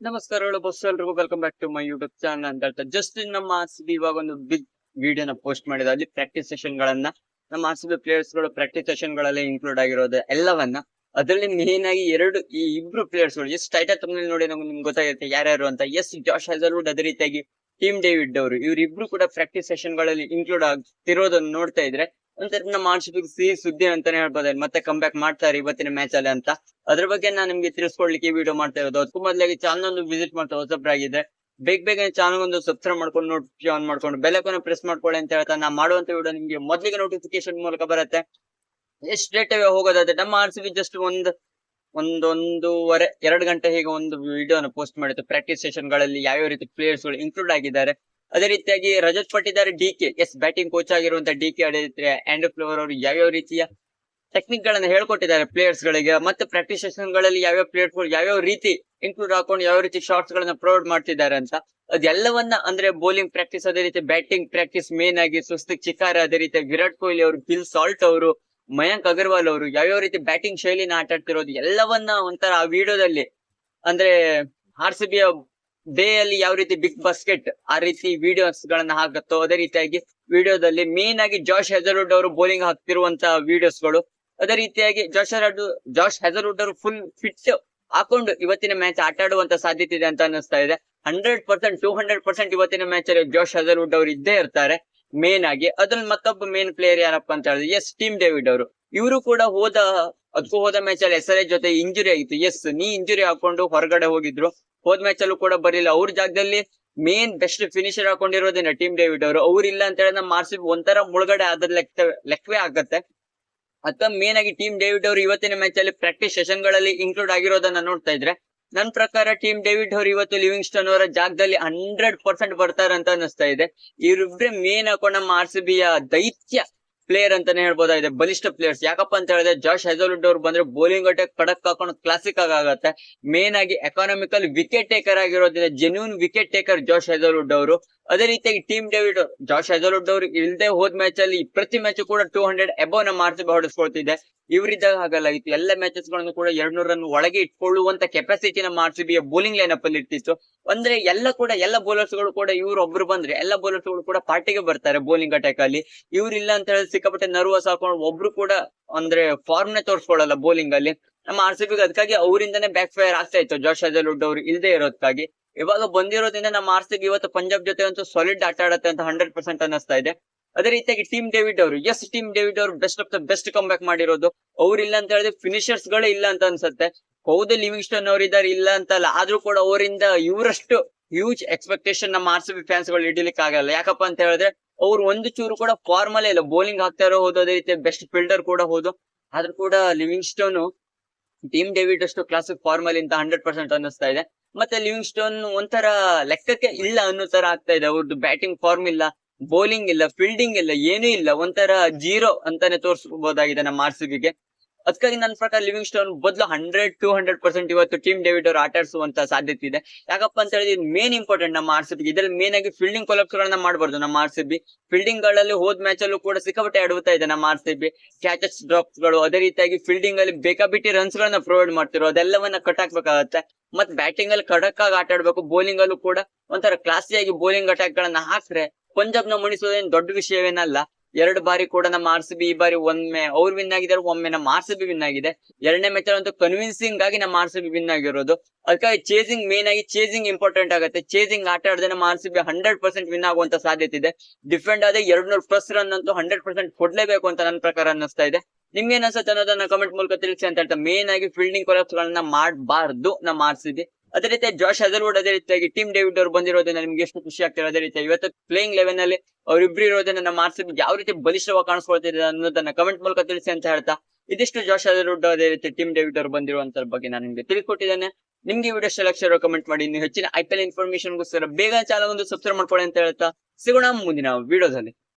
ನಮಸ್ಕಾರಗಳು ಬಸ್ ಎಲ್ರಿಗೂ. Welcome back to my YouTube channel ಅಂತ ಹೇಳ್ತಾ ಜಸ್ಟ್ ನಮ್ಮ ಆರ್ ಸಿ ಬಿ ಇವಾಗ ಒಂದು ಬಿಗ್ ವಿಡಿಯೋನ ಪೋಸ್ಟ್ ಮಾಡಿದ. ಅಲ್ಲಿ ಪ್ರಾಕ್ಟೀಸ್ ಸೆಷನ್ ಗಳನ್ನ, ನಮ್ಮ ಆರ್ ಸಿ ಬಿ ಪ್ಲೇಯರ್ಸ್ಗಳು ಪ್ರಾಕ್ಟೀಸ್ ಸೆಷನ್ಗಳಲ್ಲಿ ಇನ್ಕ್ಲೂಡ್ ಆಗಿರೋದು ಎಲ್ಲವನ್ನ. ಅದರಲ್ಲಿ ಮೇನ್ ಆಗಿ ಎರಡು ಈ ಇಬ್ರು ಪ್ಲೇಯರ್ಸ್ಗಳು ಎಷ್ಟು ಟೈಟಲ್ ತಮ್ಮಲ್ಲಿ ನೋಡಿ ನಮ್ಗೆ ನಿಮ್ಗೆ ಗೊತ್ತಾಗುತ್ತೆ ಯಾರ್ಯಾರು ಅಂತ. ಎಸ್ ಜಾಶ್ ಹೆಸರ್ವುಡ್ ಅದೇ ರೀತಿಯಾಗಿ ಟೀಮ್ ಡೇವಿಡ್ ಅವರು. ಇವರಿಬ್ರು ಕೂಡ ಪ್ರಾಕ್ಟೀಸ್ ಸೆಷನ್ಗಳಲ್ಲಿ ಇನ್ಕ್ಲೂಡ್ ಆಗ್ತಿರೋದನ್ನ ನೋಡ್ತಾ ಇದ್ರೆ, ಒಂಥರ ನಮ್ಮ ಆರ್ ಸಿ ಬಿ ಸಿಹಿ ಸುದ್ದಿ ಅಂತಾನೆ ಹೇಳ್ಬೋದು. ಮತ್ತೆ ಕಮ್ ಬ್ಯಾಕ್ ಮಾಡ್ತಾರೆ ಇವತ್ತಿನ ಮ್ಯಾಚ್ ಅಲ್ಲಿ ಅಂತ. ಅದ್ರ ಬಗ್ಗೆ ನಾನು ನಿಮ್ಗೆ ತಿಳಿಸ್ಕೊಡ್ಲಿಕ್ಕೆ ವಿಡಿಯೋ ಮಾಡ್ತಾ ಇರೋದು. ಅದಕ್ಕೂ ಮೊದಲಾಗಿ ಚಾನಲ್ ಒಂದು ವಿಸಿಟ್ ಮಾಡ್ತಾ ಹೊಸಬ್ರಾಗಿದೆ ಬೇಗ ಬೇಗ ಚಾನಲ್ ಒಂದು ಸಬ್ಸ್ಕ್ರೈಬ್ ಮಾಡ್ಕೊಂಡು ನೋಟಿಫಿಕೇಶನ್ ಆನ್ ಮಾಡ್ಕೊಂಡು ಬೆಲ್ಲಕ್ಕನ್ನು ಪ್ರೆಸ್ ಮಾಡ್ಕೊಳ್ಳಿ ಅಂತ ಹೇಳ್ತಾ ನಾ ಮಾಡುವಂತ ವಿಡಿಯೋ ನಿಮ್ಗೆ ಮೊದಲಿಗೆ ನೋಟಿಫಿಕೇಶನ್ ಮೂಲಕ ಬರುತ್ತೆ. ಎಷ್ಟು ಅವೇ ಹೋಗೋದಾದ್ರೆ, ನಮ್ಮ ಆರ್ ಸಿ ಬಿ ಜಸ್ಟ್ ಒಂದ್ ಒಂದೊಂದೂವರೆ ಎರಡು ಗಂಟೆ ಹೀಗೆ ಒಂದು ವಿಡಿಯೋನ ಪೋಸ್ಟ್ ಮಾಡಿತ್ತು. ಪ್ರಾಕ್ಟೀಸ್ ಸೆಷನ್ಗಳಲ್ಲಿ ಯಾವ್ಯಾವ ರೀತಿ ಪ್ಲೇಯರ್ಸ್ಗಳು ಇನ್ಕ್ಲೂಡ್ ಆಗಿದ್ದಾರೆ. ಅದೇ ರೀತಿಯಾಗಿ ರಜತ್ ಪಟ್ಟಿದ್ದಾರೆ D K S batting coach ಆಗಿರುವಂತಹ ಡಿ ಕೆ ರೀತಿ ಆಂಡ್ರೂ ಫ್ಲವರ್ ಅವರು ಯಾವ್ಯಾವ ರೀತಿಯ ಟೆಕ್ನಿಕ್ ಗಳನ್ನ ಹೇಳ್ಕೊಟ್ಟಿದ್ದಾರೆ ಪ್ಲೇಯರ್ಸ್ ಗಳಿಗೆ, ಮತ್ತೆ ಪ್ರಾಕ್ಟೀಸ್ ಸೆಷನ್ಗಳಲ್ಲಿ ಯಾವ್ಯಾವ ಪ್ಲೇಯರ್ಸ್ಗಳು ಯಾವ್ಯಾವ ರೀತಿ ಇನ್ಕ್ಲೂಡ್ ಹಾಕೊಂಡು ಯಾವ ರೀತಿ ಶಾರ್ಟ್ಸ್ ಗಳನ್ನ ಪ್ರೊವೈಡ್ ಮಾಡ್ತಿದ್ದಾರೆ ಅಂತ. ಅದೆಲ್ಲವನ್ನ ಅಂದ್ರೆ ಬೌಲಿಂಗ್ ಪ್ರಾಕ್ಟೀಸ್ ಅದೇ ರೀತಿ ಬ್ಯಾಟಿಂಗ್ ಪ್ರಾಕ್ಟೀಸ್ ಮೇನ್ ಆಗಿ ಸುಸ್ತಿಕ್ ಚಿಕಾರ ಅದೇ ರೀತಿ, ವಿರಾಟ್ ಕೊಹ್ಲಿ ಅವರು ಬಿಲ್ ಸಾಲ್ಟ್ ಅವರು, ಮಯಾಂಕ್ ಅಗರ್ವಾಲ್ ಅವರು ಯಾವ್ಯಾವ ರೀತಿ ಬ್ಯಾಟಿಂಗ್ ಶೈಲಿನ ಆಟ ಆಡ್ತಿರೋದು ಎಲ್ಲವನ್ನ ಒಂಥರ ಆ ವಿಡಿಯೋದಲ್ಲಿ ಅಂದ್ರೆ ಆರ್ ಸಿ ಬಿ ಡೇ ಅಲ್ಲಿ ಯಾವ ರೀತಿ ಬಿಗ್ ಬಾಸ್ಕೆಟ್ ಆ ರೀತಿ ವಿಡಿಯೋಸ್ ಗಳನ್ನ ಹಾಕತ್ತೋ ಅದೇ ರೀತಿಯಾಗಿ ವಿಡಿಯೋದಲ್ಲಿ ಮೇನ್ ಆಗಿ ಜಾಶ್ ಹೆಜರ್ವುಡ್ ಅವರು ಬೌಲಿಂಗ್ ಹಾಕ್ತಿರುವಂತಹ ವಿಡಿಯೋಸ್ಗಳು ಅದೇ ರೀತಿಯಾಗಿ ಜಾಶ್ ಹೆಜರ್ವುಡ್ ಜಾಶ್ ಹೆಜರ್ವುಡ್ ಅವರು ಫುಲ್ ಫಿಟ್ ಹಾಕೊಂಡು ಇವತ್ತಿನ ಮ್ಯಾಚ್ ಆಟ ಆಡುವಂತ ಸಾಧ್ಯತೆ ಇದೆ ಅಂತ ಅನಿಸ್ತಾ ಇದೆ. Hundred percent two hundred percent ಇವತ್ತಿನ ಮ್ಯಾಚ್ ಅಲ್ಲಿ ಜೋಶ್ ಹೆಸರ್ವುಡ್ ಅವರು ಇದ್ದೇ ಇರ್ತಾರೆ. ಮೇನ್ ಆಗಿ ಅದ್ರಲ್ಲಿ ಮತ್ತೊಬ್ಬ ಮೇನ್ ಪ್ಲೇಯರ್ ಯಾರಪ್ಪ ಅಂತ ಹೇಳಿದ್ರೆ ಎಸ್ ಟೀಮ್ ಡೇವಿಡ್ ಅವರು. ಇವರು ಕೂಡ ಹೋದ ಅದಕ್ಕೂ ಹೋದ ಮ್ಯಾಚ್ ಅಲ್ಲಿ ಎಸ್ ಜೊತೆ ಇಂಜುರಿ ಆಯಿತು ಎಸ್ ನೀ ಇಂಜುರಿ ಹಾಕೊಂಡು ಹೊರಗಡೆ ಹೋಗಿದ್ರು. ಹೋದ ಮ್ಯಾಚ್ ಅಲ್ಲೂ ಕೂಡ ಬರಲಿಲ್ಲ ಅವ್ರ ಜಾಗದಲ್ಲಿ ಮೇನ್ ಬೆಸ್ಟ್ ಫಿನಿಶರ್ ಹಾಕೊಂಡಿರೋದೇನ ಟೀಮ್ ಡೇವಿಡ್ ಅವರು. ಅವ್ರು ಇಲ್ಲ ಅಂತ ಹೇಳಿದ್ರೆ ಮಾರ್ಸಿ ಒಂಥರ ಮುಳುಗಡೆ ಆದ ಲೆಕ್ಕ ಲೆಕ್ಕವೇ ಆಗತ್ತೆ. ಅಥವಾ ಮೇನ್ ಆಗಿ ಟೀಮ್ ಡೇವಿಡ್ ಅವರು ಇವತ್ತಿನ ಮ್ಯಾಚ್ ಅಲ್ಲಿ ಪ್ರಾಕ್ಟೀಸ್ ಸೆಷನ್ಗಳಲ್ಲಿ ಇನ್ಕ್ಲೂಡ್ ಆಗಿರೋದನ್ನ ನೋಡ್ತಾ ಇದ್ರೆ, ನನ್ ಪ್ರಕಾರ ಟೀಮ್ ಡೇವಿಡ್ ಅವರು ಇವತ್ತು ಲಿವಿಂಗ್ ಸ್ಟೋನ್ ಅವರ ಜಾಗದಲ್ಲಿ ಹಂಡ್ರೆಡ್ ಪರ್ಸೆಂಟ್ ಬರ್ತಾರೆ ಅಂತ ಅನಿಸ್ತಾ ಇದೆ. ಇವರಿಬ್ರೆ ಮೇನ್ ಹಾಕೊಂಡು ನಮ್ಮ ಆರ್ ಸಿ ಬಿಯ ದೈತ್ಯ ಪ್ಲೇಯರ್ ಅಂತಾನೆ ಹೇಳ್ಬೋದಾಗಿದೆ ಬಲಿಷ್ಠ ಪ್ಲೇಯರ್ಸ್ ಯಾಕಪ್ಪ ಅಂತ ಹೇಳಿದ್ರೆ ಜಾಶ್ ಹೆಜಲ್ವುಡ್ ಅವ್ರು ಬಂದ್ರೆ ಬೌಲಿಂಗ್ ಅಟ್ಯಾಕ್ ಕಡಕ್ ಹಾಕೊಂಡು ಕ್ಲಾಸಿಕ್ ಆಗತ್ತೆ. ಮೇನ್ ಆಗಿ ಎಕಾನಮಿಕಲ್ ವಿಕೆಟ್ ಟೇಕರ್ ಆಗಿರೋದ್ರಿಂದ genuine wicket taker Josh Hazlewood ಅವರು. ಅದೇ ರೀತಿಯಾಗಿ ಟೀಮ್ ಡೇವಿಡ್ ಜಾಶ್ ಹೆಜಲ್ವುಡ್ ಅವರು ಇಲ್ದೆ ಹೋದ್ ಮ್ಯಾಚ್ ಅಲ್ಲಿ ಪ್ರತಿ ಮ್ಯಾಚ್ ಕೂಡ ಟೂ ಹಂಡ್ರೆಡ್ ಎಬೋ ನ ಮಾರ್ಚ್ ಹೊಡೆಸ್ಕೊಳ್ತಿದೆ ಇವರಿದ್ದಾಗ ಹಾಗಲ್ಲ ಇತ್ತು ಎಲ್ಲ ಮ್ಯಾಚಸ್ಗಳನ್ನು ಕೂಡ ಎರಡ್ ನೂರ ರನ್ ಒಳಗೆ ಇಟ್ಕೊಳ್ಳುವಂತ ಕೆಪಾಸಿಟಿ ನಮ್ಮ R C B bowling line up ಅಲ್ಲಿ ಇರ್ತಿತ್ತು ಅಂದ್ರೆ ಎಲ್ಲ ಕೂಡ, ಎಲ್ಲ ಬೌಲರ್ಸ್ಗಳು ಕೂಡ ಇವ್ರು ಒಬ್ರು ಬಂದ್ರೆ, ಎಲ್ಲ ಬೌಲರ್ಸ್ಗಳು ಕೂಡ ಪಾರ್ಟಿಗೆ ಬರ್ತಾರೆ ಬೌಲಿಂಗ್ ಅಟ್ಯಾಕ್ ಅಲ್ಲಿ. ಇವ್ರು ಇಲ್ಲ ಅಂತ ಹೇಳಿ ಸಿಕ್ಕಾಪಟ್ಟೆ ನರ್ವಸ್ ಹಾಕೊಂಡು ಒಬ್ರು ಕೂಡ ಅಂದ್ರೆ ಫಾರ್ಮ್ ನೇ ತೋರಿಸ್ಕೊಳ್ಳಲ್ಲ ಬೌಲಿಂಗ್ ಅಲ್ಲಿ. ನಮ್ಮ ಆರ್ ಸಿ ಬಿಗೆ ಅದಕ್ಕಾಗಿ ಅವರಿಂದನೇ ಬ್ಯಾಕ್ ಫೈರ್ ಆಗ್ತಾ ಇತ್ತು. ಜೋಶ್ ಅಜಲ್ವುಡ್ ಅವ್ರು ಇಲ್ಲದೆ ಇರೋದಕ್ಕಾಗಿ ಇವಾಗ ಬಂದಿರೋದ್ರಿಂದ ನಮ್ಮ ಆರ್ ಬಿ ಇವತ್ತು ಪಂಜಾಬ್ ಜೊತೆ ಅಂತೂ ಸಾಲಿಡ್ ಆಟ ಆಡತ್ತೆ ಅಂತ ಹಂಡ್ರೆಡ್ ಪರ್ಸೆಂಟ್ ಅನ್ನಿಸ್ತಾ ಇದೆ. ಅದೇ ರೀತಿಯಾಗಿ ಟೀಮ್ ಡೇವಿಡ್ ಅವರು. ಎಸ್ ಟೀಮ್ ಡೇವಿಡ್ ಅವರು best of the best come back ಮಾಡಿರೋದು. ಅವ್ರು ಇಲ್ಲ ಅಂತ ಹೇಳಿದ್ರೆ ಫಿನಿಶರ್ಸ್ ಗಳೇ ಇಲ್ಲ ಅಂತ ಅನ್ಸುತ್ತೆ. ಹೌದು ಲಿವಿಂಗ್ಸ್ಟನ್ ಅವ್ರು ಇದಾರೆ ಇಲ್ಲ ಅಂತಲ್ಲ. ಆದ್ರೂ ಕೂಡ ಅವರಿಂದ ಇವರಷ್ಟು ಹ್ಯೂಜ್ ಎಕ್ಸ್ಪೆಕ್ಟೇಷನ್ ನಮ್ಮ ಆರ್ ಸಿ ಫ್ಯಾನ್ಸ್ಗಳು ಇಡಲಿಕ್ಕೆ ಆಗಲ್ಲ. ಯಾಕಪ್ಪ ಅಂತ ಹೇಳಿದ್ರೆ ಅವ್ರು ಒಂದು ಚೂರು ಕೂಡ ಫಾರ್ಮಲ್ ಇಲ್ಲ. ಬೌಲಿಂಗ್ ಹಾಕ್ತಾ ಇರೋ ಹೋದು, ಅದೇ ರೀತಿ ಬೆಸ್ಟ್ ಫೀಲ್ಡರ್ ಕೂಡ ಹೋದು. ಆದ್ರೂ ಕೂಡ ಲಿವಿಂಗ್ಸ್ಟೋನ್ ಟೀಮ್ ಡೇವಿಡ್ ಅಷ್ಟು ಕ್ಲಾಸಿಕ್ ಫಾರ್ಮಲ್ ಇಂತ ಹಂಡ್ರೆಡ್ ಪರ್ಸೆಂಟ್ ಅನ್ನಿಸ್ತಾ ಇದೆ. ಮತ್ತೆ ಲಿವಿಂಗ್ಸ್ಟೋನ್ ಒಂಥರ ಲೆಕ್ಕಕ್ಕೆ ಇಲ್ಲ ಅನ್ನೋ ತರ ಆಗ್ತಾ ಇದೆ. ಅವ್ರದ್ದು ಬ್ಯಾಟಿಂಗ್ ಫಾರ್ಮ್ ಇಲ್ಲ. ಬೌಲಿಂಗ್ ಇಲ್ಲ ಫೀಲ್ಡಿಂಗ್ ಇಲ್ಲ, ಏನೂ ಇಲ್ಲ. ಒಂಥರ ಜೀರೋ ಅಂತಾನೆ ತೋರಿಸಬಹುದಾಗಿದೆ ನಮ್ಮ ಆರ್ ಸಿ ಅದಕ್ಕಾಗಿ ನನ್ನ ಪ್ರಕಾರ ಲಿವಿಂಗ್ ಸ್ಟೋನ್ ಬದಲು ಹಂಡ್ರೆಡ್ ಟು ಹಂಡ್ರೆಡ್ ಪರ್ಸೆಂಟ್ ಇವತ್ತು ಟೀಮ್ ಡೇವಿಡ್ ಅವರು ಆಟ ಆಡಿಸುವಂತ ಸಾಧ್ಯತೆ ಇದೆ. ಯಾಕಪ್ಪ ಅಂತ ಹೇಳಿದ್ರೆ ಮೇನ್ ಇಂಪಾರ್ಟೆಂಟ್ ನಮ್ಮ ಆರ್ ಬಿ ಇದ್ರಲ್ಲಿ ಮೇನ್ ಆಗಿ ಫೀಲ್ಡಿಂಗ್ ಕೊಲಾಪ್ಸ್ ಗಳನ್ನ ಮಾಡಬಾರ್ದು ನಮ್ಮ ಆರ್ ಬಿ ಫೀಲ್ಡಿಂಗ್ಗಳಲ್ಲಿ ಹೋದ್ ಮ್ಯಾಚ್ ಅಲ್ಲೂ ಕೂಡ ಸಿಕ್ಕಾಪಟ್ಟೆ ಆಡುತ್ತಾ ಇದೆ ನಮ್ಮ ಆರ್ ಸಿ ಕ್ಯಾಚಸ್ ಡ್ರಾಪ್ಸ್ಗಳು, ಅದೇ ರೀತಿಯಾಗಿ ಫೀಲ್ಡಿಂಗ್ ಅಲ್ಲಿ ಬೇಕಾಬಿಟ್ಟಿ ರನ್ಸ್ ಗಳನ್ನ ಪ್ರೊವೈಡ್ ಮಾಡ್ತಿರೋ ಅದೆಲ್ಲವನ್ನ ಕಟ್ ಹಾಕ್ಬೇಕಾಗತ್ತೆ. ಮತ್ತೆ ಬ್ಯಾಟಿಂಗ್ ಅಲ್ಲಿ ಖಡಕ್ ಆಗಿ ಆಟ ಆಡ್ಬೇಕು. ಬೌಲಿಂಗ್ ಅಲ್ಲೂ ಕೂಡ ಒಂಥರ ಕ್ಲಾಸಿಯಾಗಿ ಬೌಲಿಂಗ್ ಅಟ್ಯಾಕ್ ಗಳನ್ನ ಹಾಕ್ರೆ ಪಂಜಾಬ್ನ ಮಣಿಸೋದೇನ್ ದೊಡ್ಡ ವಿಷಯವೇನಲ್ಲ, ಎರಡು ಬಾರಿ ಕೂಡ ನಮ್ಮ ಆರ್ ಸಿ ಬಿ ಈ ಬಾರಿ ಒಮ್ಮೆ ಅವ್ರು ವಿನ್ ಆಗಿದ್ದಾರೆ, ಒಮ್ಮೆ ನಮ್ಮ ಆರ್ ಸಿ ಬಿ ವಿನ್ ಆಗಿದೆ. ಎರಡನೇ ಮ್ಯಾಚ್ ಅಂತೂ ಕನ್ವಿನ್ಸಿಂಗ್ ಆಗಿ ನಮ್ಮ ಆರ್ ಸಿ ಬಿ ವಿನ್ ಆಗಿರೋದು. ಅದಕ್ಕಾಗಿ ಚೇಸಿಂಗ್ ಮೇನ್ ಆಗಿ ಚೇಸಿಂಗ್ ಇಂಪಾರ್ಟೆಂಟ್ ಆಗುತ್ತೆ. ಚೇಸಿಂಗ್ ಆಟ ಆಡದೆ ನಮ್ಮ R C B hundred percent win ಆಗುವಂತ ಸಾಧ್ಯತೆ ಇದೆ. ಡಿಫೆಂಡ್ ಆದ್ರೆ ಎರಡ್ ಪ್ಲಸ್ ರನ್ ಅಂತೂ ಹಂಡ್ರೆಡ್ ಪರ್ಸೆಂಟ್ ಕೊಡ್ಲೇಬೇಕು ಅಂತ ನನ್ನ ಪ್ರಕಾರ ಅನ್ನಿಸ್ತಾ ಇದೆ. ನಿಮ್ಗೆ ಏನ್ ಅನ್ನೋದನ್ನ ಕಮೆಂಟ್ ಮೂಲಕ ತಿಳಿಸಿ ಅಂತ ಹೇಳ್ತಾ ಮೇನ್ ಆಗಿ ಫೀಲ್ಡಿಂಗ್ ಕೊಲಾಪ್ಸ್ ಗಳನ್ನ ಮಾಡಬಾರ್ದು ನಮ್ಮ ಆರ್ ಸಿ ಬಿ ಅದೇ ರೀತಿ ಜಾಶ್ ಹಜರ್ವುಡ್ ಅದೇ ರೀತಿಯಾಗಿ ಟೀಮ್ ಡೇವಿಡ್ ಅವರು ಬಂದಿರೋದ್ರಿಂದ ನಿಮ್ಗೆ ಎಷ್ಟು ಖುಷಿ ಆಗ್ತಿರೋ ಅದೇ ರೀತಿ ಇವತ್ತು ಪ್ಲೇಯಿಂಗ್ ಲೆವೆನ್ ಅಲ್ಲಿ ಅವರಿಬ್ರು ಇರೋದನ್ನ ನಮ್ಮ ಆರ್ ಸಿ ಯಾವ ರೀತಿ ಬಲಿಷ್ಠವಾಗಿ ಕಾಣಿಸ್ಕೊಳ್ತಿದೆ ಅನ್ನೋದನ್ನ ಕಮೆಂಟ್ ಮೂಲಕ ತಿಳಿಸಿ ಅಂತ ಹೇಳ್ತಾ ಇದಿಷ್ಟು ಜಾಶ್ ಹಜರ್ವುಡ್ ಅದೇ ರೀತಿ ಟೀಮ್ ಡೇವಿಡ್ ಅವರು ಬಂದಿರುವಂತ ಬಗ್ಗೆ ನಾನು ನಿಮ್ಗೆ ತಿಳಿಕೊಟ್ಟಿದ್ದೇನೆ. ನಿಮ್ಗೆ ವಿಡಿಯೋ ಸೆಲೆಕ್ಷನ್ ಕಮೆಂಟ್ ಮಾಡಿ. ಇನ್ನು ಹೆಚ್ಚಿನ ಐ ಪಿ ಎಲ್ ಬೇಗ ಚಾನಲ್ ಒಂದು ಸಬ್ಸ್ಕ್ರೈಬ್ ಮಾಡ್ಕೊಳ್ಳಿ ಅಂತ ಹೇಳ್ತಾ ಸಿಗೋಣ ಮುಂದಿನ ವಿಡಿಯೋದಲ್ಲಿ.